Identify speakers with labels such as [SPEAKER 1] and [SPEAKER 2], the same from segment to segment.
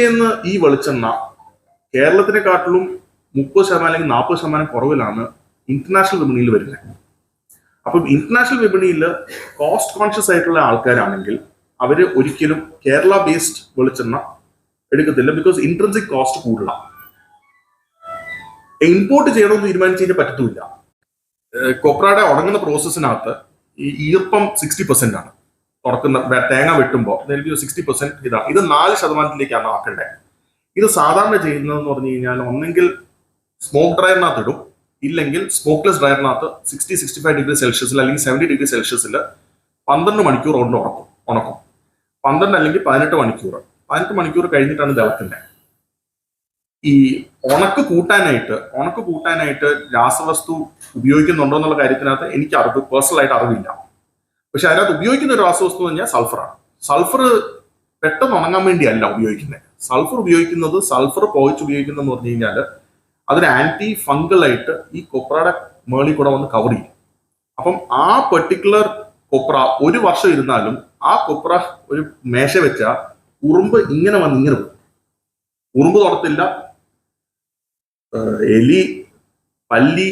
[SPEAKER 1] നിന്ന് ഈ വെളിച്ചെണ്ണ കേരളത്തിനെക്കാട്ടിലും മുപ്പത് ശതമാനം അല്ലെങ്കിൽ നാൽപ്പത് ശതമാനം കുറവിലാണ് ഇന്റർനാഷണൽ വിപണിയിൽ വരുന്നത്. അപ്പം ഇന്റർനാഷണൽ വിപണിയിൽ കോസ്റ്റ് കോൺഷ്യസ് ആയിട്ടുള്ള ആൾക്കാരാണെങ്കിൽ അവർ ഒരിക്കലും കേരള ബേസ്ഡ് വെളിച്ചെണ്ണ എടുക്കത്തില്ല ബിക്കോസ് ഇൻട്രൻസിക് കോസ്റ്റ് കൂടുതലാണ് ഇമ്പോർട്ട് ചെയ്യണമെന്ന് തീരുമാനിച്ചു പറ്റത്തുമില്ല. കൊപ്രയുടെ ഉണങ്ങുന്ന പ്രോസസ്സിനകത്ത് ഈർപ്പം സിക്സ്റ്റി പെർസെന്റ് ആണ്. തുറക്കുന്ന തേങ്ങ വെട്ടുമ്പോൾ സിക്സ്റ്റി പെർസെന്റ് ഇതാണ് ഇത്. നാല് ശതമാനത്തിലേക്കാണ് ആക്കേണ്ടത്. ഇത് സാധാരണ ചെയ്യുന്നതെന്ന് പറഞ്ഞു കഴിഞ്ഞാൽ ഒന്നെങ്കിൽ സ്മോക്ക് ഡ്രയറിനകത്ത് ഇടും. ഇല്ലെങ്കിൽ സ്മോക്ക്ലെസ് ഡ്രയറിനകത്ത് സിക്സ്റ്റി സിക്സ്റ്റി ഫൈവ് ഡിഗ്രി സെൽഷ്യസിൽ അല്ലെങ്കിൽ സെവന്റി ഡിഗ്രി സെൽഷ്യസിൽ പന്ത്രണ്ട് മണിക്കൂർ കൊണ്ട് ഉറക്കും ഉണക്കും. പന്ത്രണ്ട് അല്ലെങ്കിൽ പതിനെട്ട് മണിക്കൂർ. പതിനെട്ട് മണിക്കൂർ കഴിഞ്ഞിട്ടാണ് തിളക്കുന്നത് ഈ ഉണക്ക് കൂട്ടാനായിട്ട് ഉണക്ക് കൂട്ടാനായിട്ട് രാസവസ്തു ഉപയോഗിക്കുന്നുണ്ടോ എന്നുള്ള കാര്യത്തിനകത്ത് എനിക്ക് അറിവ് പേഴ്സണലായിട്ട് അറിവില്ല. പക്ഷെ അതിനകത്ത് ഉപയോഗിക്കുന്ന ഒരു രാസവസ്തു എന്ന് പറഞ്ഞാൽ സൾഫറാണ് സൾഫർ പെട്ടെന്ന് ഉണങ്ങാൻ വേണ്ടിയല്ല ഉപയോഗിക്കുന്നത് സൾഫർ ഉപയോഗിക്കുന്നത് സൾഫർ പോയിച്ച് ഉപയോഗിക്കുന്നതെന്ന് പറഞ്ഞു കഴിഞ്ഞാൽ അതിന് ആന്റി ഫംഗൽ ആയിട്ട് ഈ കൊപ്രയുടെ മേളിൽ കൂടെ വന്ന് കവർ ചെയ്യും. അപ്പം ആ പെർട്ടിക്കുലർ കൊപ്ര ഒരു വർഷം ഇരുന്നാലും ആ കൊപ്ര ഒരു മേശ വെച്ച ഉറുമ്പ് ഇങ്ങനെ വന്ന് ഇങ്ങനെ പോകും. ഉറുമ്പ് തുറത്തില്ല. എലി പല്ലി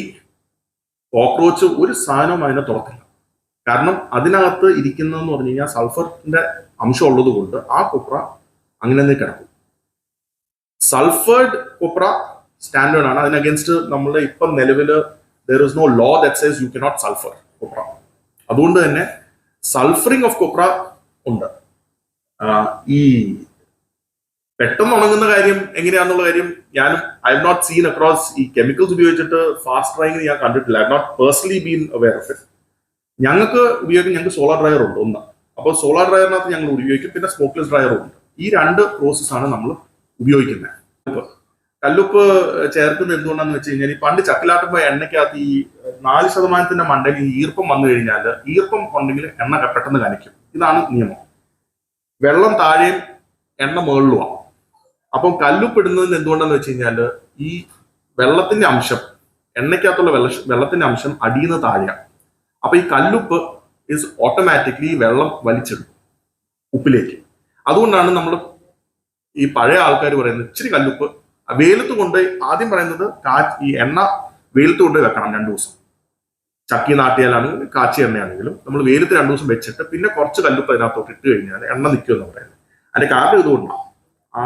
[SPEAKER 1] കോക്രോച്ച് ഒരു സാധനവും അതിനെ തുറത്തില്ല. കാരണം അതിനകത്ത് ഇരിക്കുന്നതെന്ന് പറഞ്ഞു കഴിഞ്ഞാൽ സൾഫറിന്റെ അംശം ഉള്ളത് കൊണ്ട് ആ കൊപ്ര അങ്ങനെ തന്നെ കിടക്കും. സൾഫേർഡ് കൊപ്ര സ്റ്റാൻഡേർഡ് ആണ്. അതിന് അഗേൻസ്റ്റ് നമ്മൾ ഇപ്പം നിലവിൽ there is no law that says you not sulphur copra. അതുകൊണ്ട് തന്നെ സൾഫറിങ് ഓഫ് കൊപ്ര ഉണ്ട്. ഈ പെട്ടെന്ന് ഉണങ്ങുന്ന കാര്യം എങ്ങനെയാണെന്നുള്ള കാര്യം ഞാനും I have not seen across ഈ കെമിക്കൽസ് ഉപയോഗിച്ചിട്ട് ഫാസ്റ്റ് ഡ്രൈയിങ് ഞാൻ കണ്ടിട്ടില്ല. I not personally been aware of it ഞങ്ങൾക്ക് ഉപയോഗിക്കും ഞങ്ങൾക്ക് സോളാർ ഡ്രയർ ഉണ്ട് ഒന്ന്. അപ്പോൾ സോളാർ ഡ്രയറിനകത്ത് ഞങ്ങൾ ഉപയോഗിക്കും പിന്നെ സ്മോക്ക്ലെസ് ഡ്രയറും ഉണ്ട്. ഈ രണ്ട് പ്രോസസ്സാണ് നമ്മൾ ഉപയോഗിക്കുന്നത്. കല്ലുപ്പ്. കല്ലുപ്പ് ചേർക്കുന്നത് എന്തുകൊണ്ടാന്ന് വെച്ച് കഴിഞ്ഞാൽ ഈ പണ്ട് ചക്കിലാട്ടുമ്പോൾ എണ്ണയ്ക്കകത്ത് ഈ നാല് ശതമാനത്തിന്റെ മണ്ടയിൽ ഈർപ്പം വന്നു കഴിഞ്ഞാൽ ഈർപ്പം ഉണ്ടെങ്കിൽ എണ്ണ പെട്ടെന്ന് കനയ്ക്കും ഇതാണ് നിയമം. വെള്ളം താഴെയും എണ്ണ മുകളിലുമാണ്. അപ്പം കല്ലുപ്പ് ഇടുന്നതിന് എന്തുകൊണ്ടാന്ന് വെച്ച് കഴിഞ്ഞാൽ ഈ വെള്ളത്തിന്റെ അംശം എണ്ണയ്ക്കകത്തുള്ള വെള്ള വെള്ളത്തിന്റെ അംശം അടിയിൽ നിന്ന് താഴെയാണ് അപ്പൊ ഈ കല്ലുപ്പ് ഇസ് ഓട്ടോമാറ്റിക്കലി വെള്ളം വലിച്ചെടുക്കും ഉപ്പിലേക്ക്. അതുകൊണ്ടാണ് നമ്മൾ ഈ പഴയ ആൾക്കാർ പറയുന്നത് ഇച്ചിരി കല്ലുപ്പ് വെയിലത്ത് കൊണ്ട് ആദ്യം പറയുന്നത് കാറ്റ് ഈ എണ്ണ വെയിലത്ത് കൊണ്ട് വെക്കണം രണ്ടു ദിവസം. ചക്കി നാട്ടിയാലാണെങ്കിലും കാച്ചി എണ്ണയാണെങ്കിലും നമ്മൾ വെയിലത്ത് രണ്ടു ദിവസം വെച്ചിട്ട് പിന്നെ കുറച്ച് കല്ലുപ്പ് അതിനകത്തോട്ട് ഇട്ട് കഴിഞ്ഞാൽ എണ്ണ നിൽക്കുമെന്ന് പറയുന്നത്. അതിന്റെ കാരണം ഇതുകൊണ്ടാണ്. ആ